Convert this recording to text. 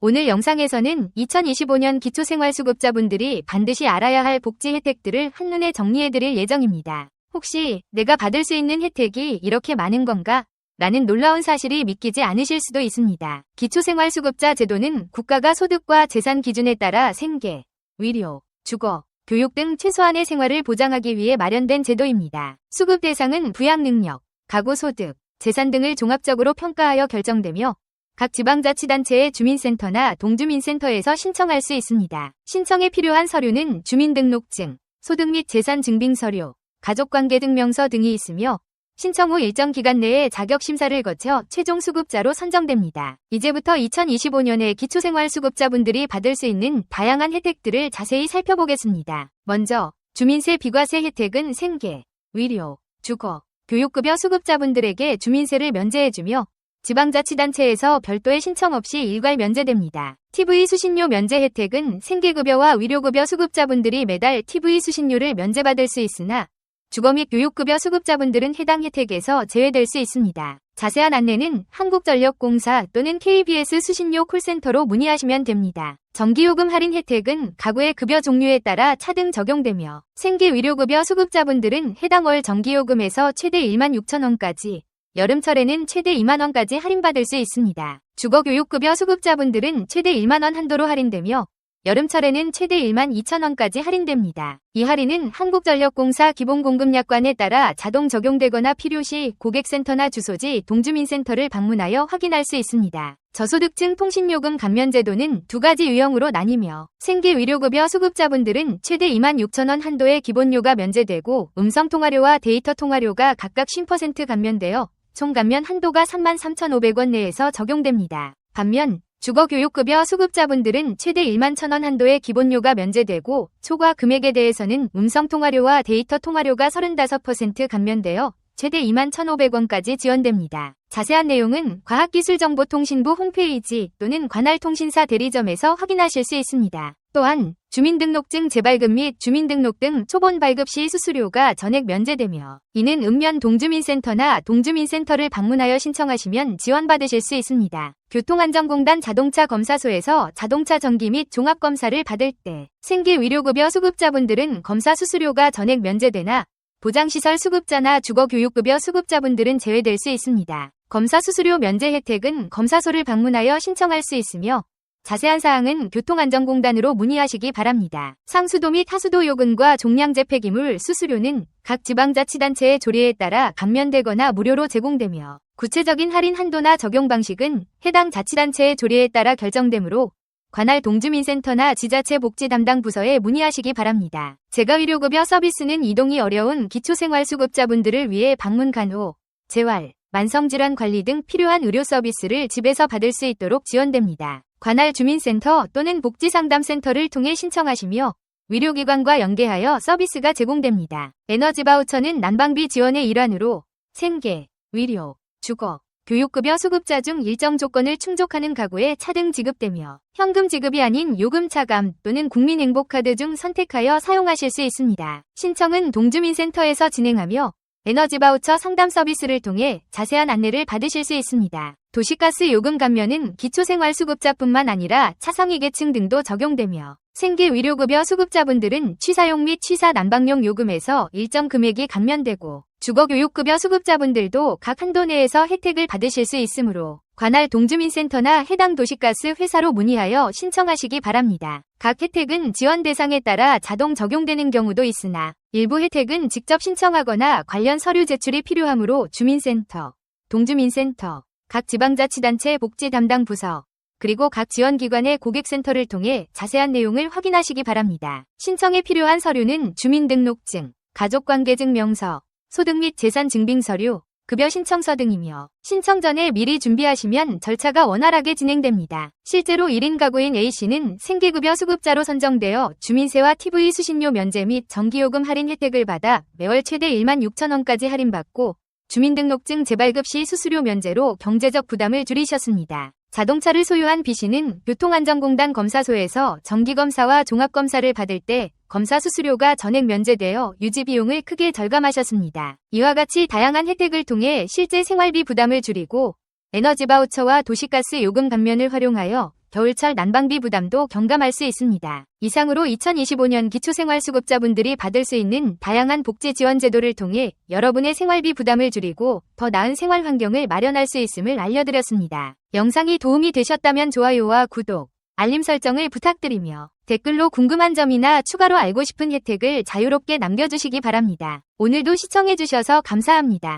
오늘 영상에서는 2025년 기초생활수급자분들이 반드시 알아야 할 복지 혜택들을 한눈에 정리해드릴 예정입니다. 혹시 내가 받을 수 있는 혜택이 이렇게 많은 건가? 라는 놀라운 사실이 믿기지 않으실 수도 있습니다. 기초생활수급자 제도는 국가가 소득과 재산 기준에 따라 생계, 의료, 주거, 교육 등 최소한의 생활을 보장하기 위해 마련된 제도입니다. 수급 대상은 부양 능력, 가구 소득, 재산 등을 종합적으로 평가하여 결정되며 각 지방자치단체의 주민센터나 동주민센터에서 신청할 수 있습니다. 신청에 필요한 서류는 주민등록증, 소득 및 재산 증빙 서류, 가족관계 증명서 등이 있으며 신청 후 일정 기간 내에 자격 심사를 거쳐 최종 수급자로 선정됩니다. 이제부터 2025년에 기초생활 수급자분들이 받을 수 있는 다양한 혜택들을 자세히 살펴보겠습니다. 먼저 주민세 비과세 혜택은 생계, 의료, 주거, 교육급여 수급자분들에게 주민세를 면제해주며 지방자치단체에서 별도의 신청 없이 일괄 면제됩니다. TV 수신료 면제 혜택은 생계급여와 의료급여 수급자분들이 매달 TV 수신료를 면제받을 수 있으나 주거 및 교육급여 수급자분들은 해당 혜택에서 제외될 수 있습니다. 자세한 안내는 한국전력공사 또는 KBS 수신료 콜센터로 문의하시면 됩니다. 전기요금 할인 혜택은 가구의 급여 종류에 따라 차등 적용되며 생계의료급여 수급자분들은 해당 월 전기요금에서 최대 1만 6천원까지 여름철에는 최대 2만원까지 할인받을 수 있습니다. 주거교육급여 수급자분들은 최대 1만원 한도로 할인되며 여름철에는 최대 1만 2천원까지 할인됩니다. 이 할인은 한국전력공사 기본공급약관에 따라 자동 적용되거나 필요시 고객센터나 주소지 동주민센터를 방문하여 확인할 수 있습니다. 저소득층 통신요금 감면 제도는 두 가지 유형으로 나뉘며 생계 의료급여 수급자분들은 최대 2만 6천원 한도의 기본료가 면제되고 음성통화료와 데이터 통화료가 각각 10% 감면되어 총 감면 한도가 33,500원 내에서 적용됩니다. 반면 주거교육급여 수급자분들은 최대 1만 1천원 한도의 기본료가 면제되고 초과 금액에 대해서는 음성통화료와 데이터 통화료가 35% 감면되어 최대 2만 1,500원까지 지원됩니다. 자세한 내용은 과학기술정보통신부 홈페이지 또는 관할 통신사 대리점에서 확인하실 수 있습니다. 또한 주민등록증 재발급 및 주민등록 등 초본 발급 시 수수료가 전액 면제되며 이는 읍면 동주민센터나 동주민센터를 방문하여 신청하시면 지원받으실 수 있습니다. 교통안전공단 자동차 검사소에서 자동차 정기 및 종합검사를 받을 때 생계의료급여 수급자분들은 검사 수수료가 전액 면제되나 보장시설 수급자나 주거교육급여 수급자분들은 제외될 수 있습니다. 검사 수수료 면제 혜택은 검사소를 방문하여 신청할 수 있으며 자세한 사항은 교통안전공단으로 문의하시기 바랍니다. 상수도 및 하수도 요금과 종량제 폐기물 수수료는 각 지방자치단체의 조례에 따라 감면되거나 무료로 제공되며 구체적인 할인 한도나 적용 방식은 해당 자치단체의 조례에 따라 결정되므로 관할 동주민센터나 지자체 복지 담당 부서에 문의하시기 바랍니다. 재가의료급여 서비스는 이동이 어려운 기초생활수급자분들을 위해 방문 간호, 재활, 만성질환 관리 등 필요한 의료 서비스를 집에서 받을 수 있도록 지원됩니다. 관할 주민센터 또는 복지상담센터를 통해 신청하시며 의료기관과 연계하여 서비스가 제공됩니다. 에너지 바우처는 난방비 지원의 일환으로 생계, 의료, 주거, 교육급여 수급자 중 일정 조건을 충족하는 가구에 차등 지급되며 현금 지급이 아닌 요금 차감 또는 국민행복카드 중 선택하여 사용하실 수 있습니다. 신청은 동주민센터에서 진행하며 에너지 바우처 상담 서비스를 통해 자세한 안내를 받으실 수 있습니다. 도시가스 요금 감면은 기초생활수급자뿐만 아니라 차상위계층 등도 적용되며 생계의료급여 수급자분들은 취사용 및 취사 난방용 요금에서 일정 금액이 감면되고 주거교육급여 수급자분들도 각 한도 내에서 혜택을 받으실 수 있으므로 관할 동주민센터나 해당 도시가스 회사로 문의하여 신청하시기 바랍니다. 각 혜택은 지원 대상에 따라 자동 적용되는 경우도 있으나 일부 혜택은 직접 신청하거나 관련 서류 제출이 필요하므로 주민센터, 동주민센터, 각 지방자치단체 복지 담당 부서, 그리고 각 지원기관의 고객센터를 통해 자세한 내용을 확인하시기 바랍니다. 신청에 필요한 서류는 주민등록증, 가족관계증명서, 소득 및 재산 증빙 서류, 급여 신청서 등이며 신청 전에 미리 준비하시면 절차가 원활하게 진행됩니다. 실제로 1인 가구인 A씨는 생계급여 수급자로 선정되어 주민세와 TV 수신료 면제 및 전기요금 할인 혜택을 받아 매월 최대 1만 6천원까지 할인받고 주민등록증 재발급 시 수수료 면제로 경제적 부담을 줄이셨습니다. 자동차를 소유한 B씨는 교통안전공단 검사소에서 정기검사와 종합검사를 받을 때 검사 수수료가 전액 면제되어 유지 비용을 크게 절감하셨습니다. 이와 같이 다양한 혜택을 통해 실제 생활비 부담을 줄이고 에너지 바우처와 도시가스 요금 감면을 활용하여 겨울철 난방비 부담도 경감할 수 있습니다. 이상으로 2025년 기초생활수급자분들이 받을 수 있는 다양한 복지 지원 제도를 통해 여러분의 생활비 부담을 줄이고 더 나은 생활 환경을 마련할 수 있음을 알려드렸습니다. 영상이 도움이 되셨다면 좋아요와 구독, 알림 설정을 부탁드리며 댓글로 궁금한 점이나 추가로 알고 싶은 혜택을 자유롭게 남겨주시기 바랍니다. 오늘도 시청해주셔서 감사합니다.